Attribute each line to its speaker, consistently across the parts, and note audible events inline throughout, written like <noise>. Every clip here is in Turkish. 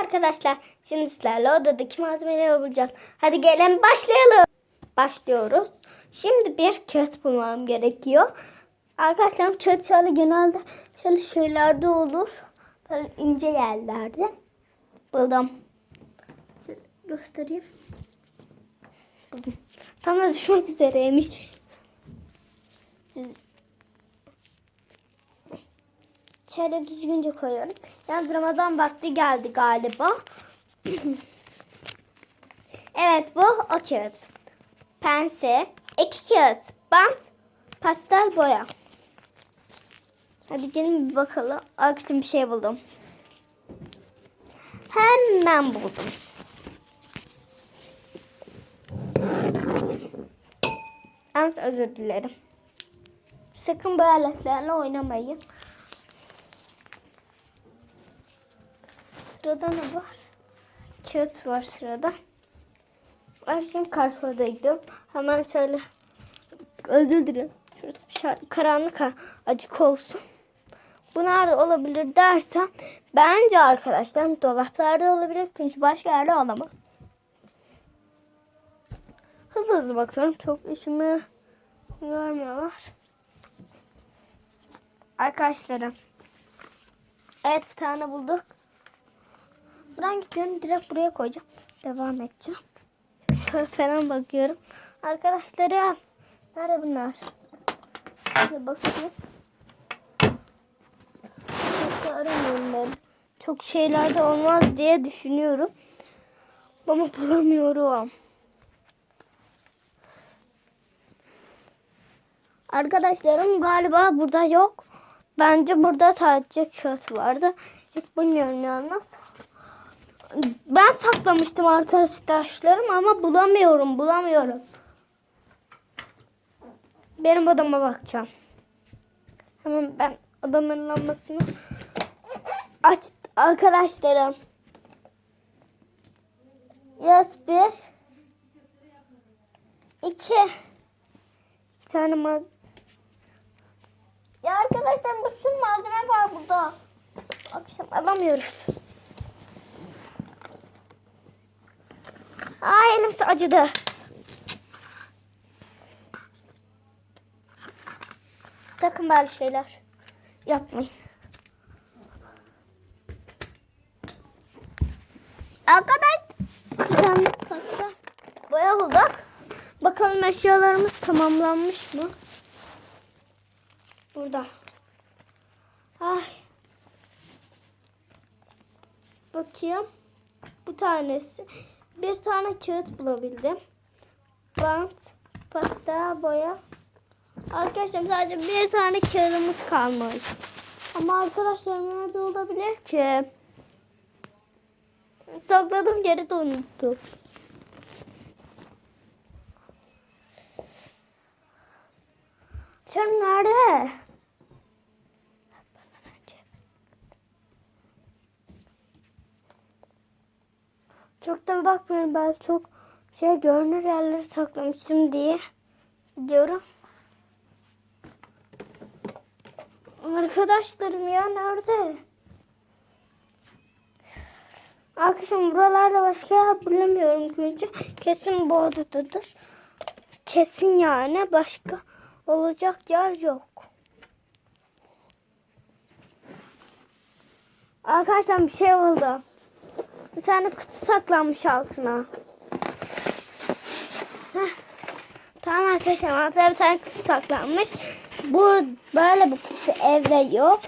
Speaker 1: arkadaşlar. Şimdi sizlerle odadaki malzemeleri bulacağız. Hadi gelin başlayalım. Başlıyoruz. Şimdi bir kağıt bulmam gerekiyor. Arkadaşlar kağıt şöyle genelde şöyle şeylerde olur. Böyle ince yerlerde. Buldum. Şöyle göstereyim. Buldum. Tam da düşmek üzereymiş. Siz Şöyle düzgünce koyuyorum. Yalnız Ramazan vakti geldi galiba. <clears throat> evet bu o kağıt. Pense, iki kağıt, bant, pastel boya. Hadi gelin bir bakalım. Akşam bir şey buldum. Hemen buldum. Yalnız özür dilerim. Sakın bu aletlerle oynamayın. Sırada ne var? Kağıt var sırada. Ben şimdi Carrefour'da gidiyorum. Hemen şöyle özür dilerim. Şurası bir şey, karanlık ha, açık olsun. Bu nerede olabilir dersen bence arkadaşlar dolaplarda olabilir. Çünkü başka yerde olamaz. Hızlı hızlı bakıyorum. Çok işimi görmüyorlar. Arkadaşlarım. Evet bir tane bulduk. Buradan gidiyorum. Direkt buraya koyacağım. Devam edeceğim. Şöyle falan bakıyorum. Arkadaşlarım. Nerede bunlar? Şöyle bakayım. Çok aramıyorum ben. Çok şeylerde olmaz diye düşünüyorum. Ama bulamıyorum. Arkadaşlarım galiba burada yok. Bence burada sadece kağıt vardı. Hiç bilmiyorum yalnız. Ben saklamıştım arkadaşlarım ama bulamıyorum, bulamıyorum. Benim odama bakacağım. Hemen ben odamın lambasını aç arkadaşlarım. Yaz bir. iki. İki tane malzeme. Ya arkadaşlar bu sürü malzeme var burada. Akşam alamıyoruz. Aa elim acıdı. Sakın böyle şeyler yapmayın. Arkadaş bir tane boya bulduk. Bakalım eşyalarımız tamamlanmış mı? Burada. Ay. Bakayım. Bu tanesi. Bir tane kağıt bulabildim. Bant, pasta, boya. Arkadaşlar sadece bir tane kağıdımız kalmış. Ama arkadaşlar nerede olabilir ki? Sakladım geri de unuttum. Sen nerede? Çok da bakmıyorum ben çok şey görünür yerleri saklamıştım diye diyorum. Arkadaşlarım ya nerede? Arkadaşım buralarda başka yer bulamıyorum çünkü kesin bu odadadır. Kesin yani başka olacak yer yok. Arkadaşlar bir şey oldu. Bir tane kutu saklanmış altına. Heh. Tamam arkadaşlar altına bir tane kutu saklanmış. Bu böyle bir kutu evde yok.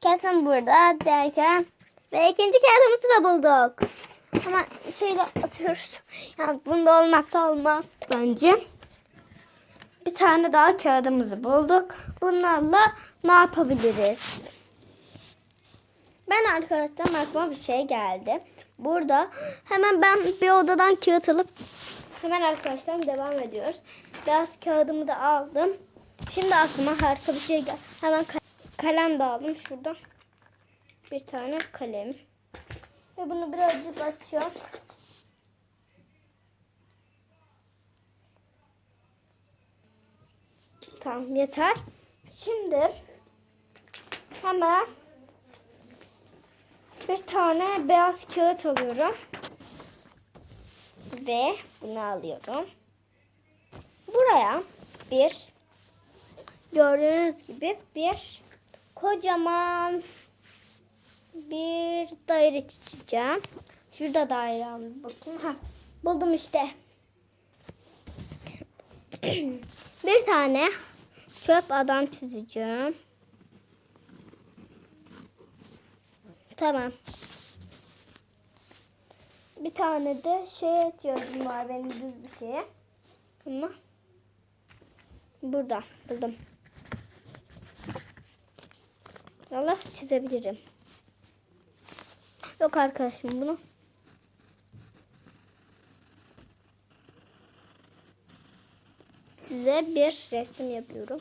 Speaker 1: Kesin burada derken ve ikinci kağıdımızı da bulduk. Ama şöyle atıyoruz. Yani bunda olmazsa olmaz bence. Bir tane daha kağıdımızı bulduk. Bunlarla ne yapabiliriz? Ben arkadaşlar aklıma bir şey geldi. Burada hemen ben bir odadan kağıt alıp hemen arkadaşlar devam ediyoruz. Biraz kağıdımı da aldım. Şimdi aklıma harika bir şey geldi. Hemen kalem de aldım şurada. Bir tane kalem. Ve bunu birazcık açacağım. Tamam yeter. Şimdi hemen bir tane beyaz kağıt alıyorum. Ve bunu alıyorum. Buraya bir gördüğünüz gibi bir kocaman bir daire çizeceğim. Şurada daire. Bakayım. Ha, buldum işte. <clears throat> bir tane çöp adam çizeceğim. Tamam. Bir tane de şey ihtiyacım var benim düz bir şeye. Ama burada buldum. Allah çizebilirim. Yok arkadaşım bunu. Size bir resim yapıyorum.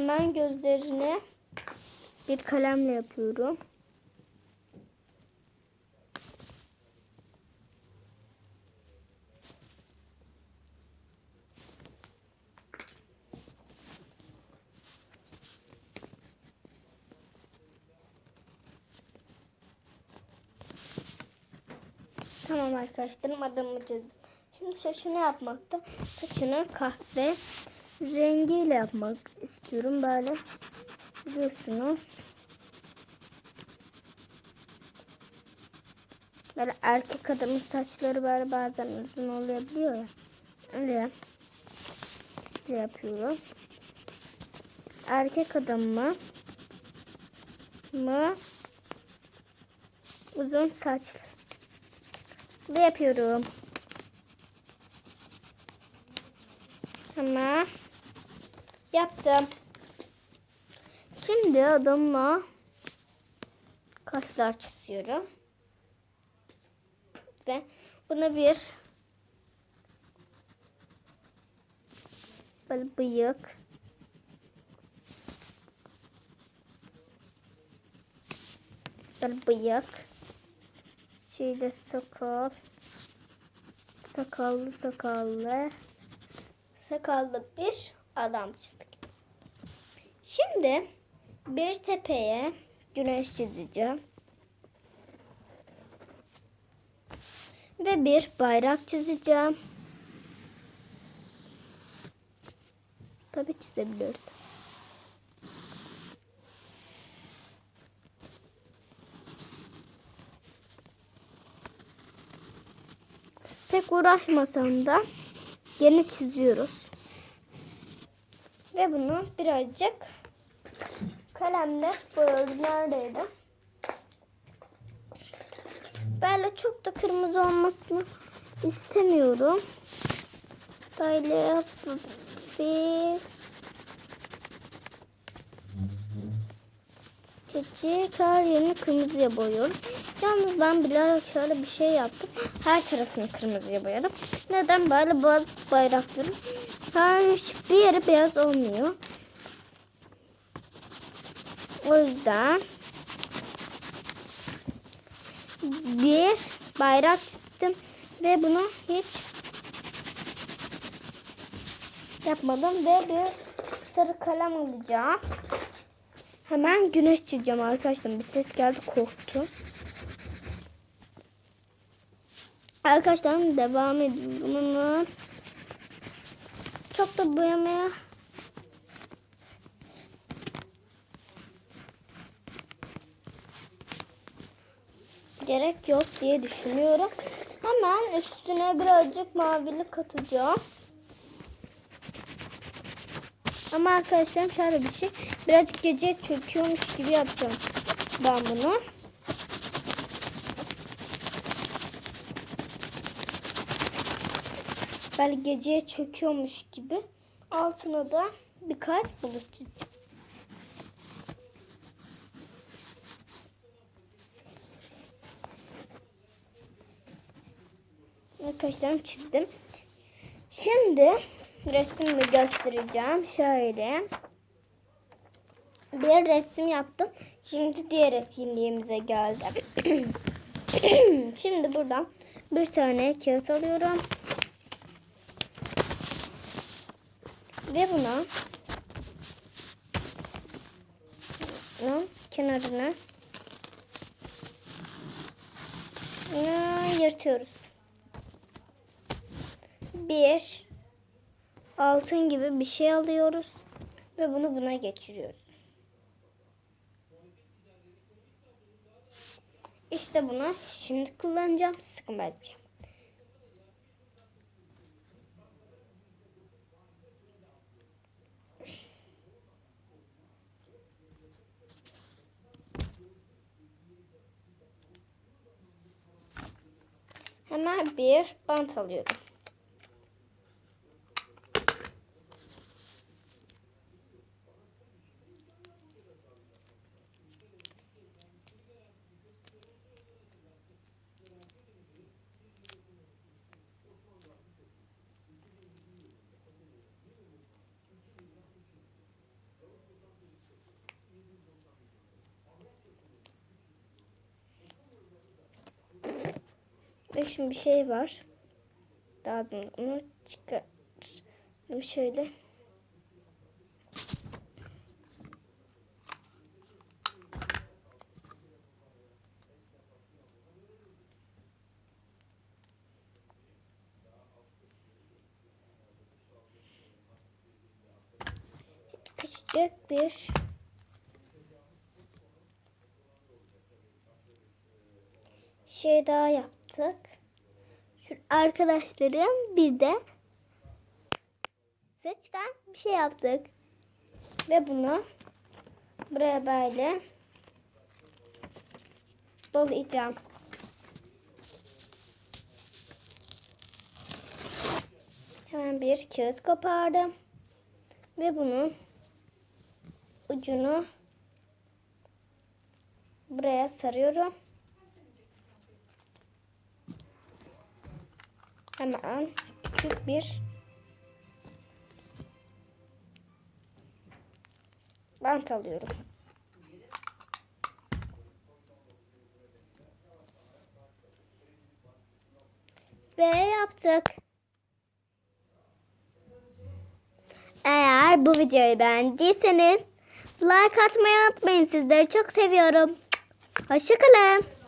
Speaker 1: Hemen gözlerini bir kalemle yapıyorum. Tamam arkadaşlarım adamı çizdim. Şimdi saçını yapmakta saçını kahve rengiyle yapmak istiyorum böyle biliyorsunuz. Böyle erkek adamın saçları böyle bazen uzun olabiliyor ya. Öyle. Öyle yapıyorum. Erkek adamı mı uzun saçlı da yapıyorum. Tamam. Yaptım. Şimdi adamla kaşlar çiziyorum. Ve buna bir böyle bıyık böyle bıyık şeyde sakal sakallı sakallı sakallı bir adam çizdik. Şimdi bir tepeye güneş çizeceğim. Ve bir bayrak çizeceğim. Tabii çizebiliyoruz. Pek uğraşmasam da yeni çiziyoruz. Ve bunu birazcık kalemle boyadım. Neredeydi? Böyle çok da kırmızı olmasını istemiyorum. Böyle hafif Küçük her yerini kırmızıya boyuyorum. Yalnız ben bilerek şöyle bir şey yaptım. Her tarafını kırmızıya boyadım. Neden? Böyle bazı bayrakların her hiçbir yeri beyaz olmuyor. O yüzden bir bayrak çizdim ve bunu hiç yapmadım ve bir sarı kalem alacağım. Hemen güneş çizeceğim arkadaşlar. Bir ses geldi korktum. Arkadaşlar devam ediyorum çok da boyamaya gerek yok diye düşünüyorum. Hemen üstüne birazcık mavilik katacağım. Ama arkadaşlar şöyle bir şey. Birazcık gece çöküyormuş gibi yapacağım ben bunu. Böyle geceye çöküyormuş gibi. Altına da birkaç bulut çizeceğim. Arkadaşlar çizdim. Şimdi resmimi göstereceğim. Şöyle. Bir resim yaptım. Şimdi diğer etkinliğimize geldim. <clears throat> Şimdi buradan bir tane kağıt alıyorum. Ve buna bunun kenarını yırtıyoruz. Bir altın gibi bir şey alıyoruz ve bunu buna geçiriyoruz. İşte bunu şimdi kullanacağım. Sıkın yapacağım. Hemen bir bant alıyorum. Ve şimdi bir şey var. Lazım onu çıkar. Şöyle. Küçük bir şey daha yaptık. Şu arkadaşlarım bir de seçken bir şey yaptık. Ve bunu buraya böyle dolayacağım. Hemen bir kağıt kopardım. Ve bunun ucunu buraya sarıyorum. Hemen küçük bir bant alıyorum. Ve yaptık. Eğer bu videoyu beğendiyseniz like atmayı unutmayın. Sizleri çok seviyorum. Hoşçakalın.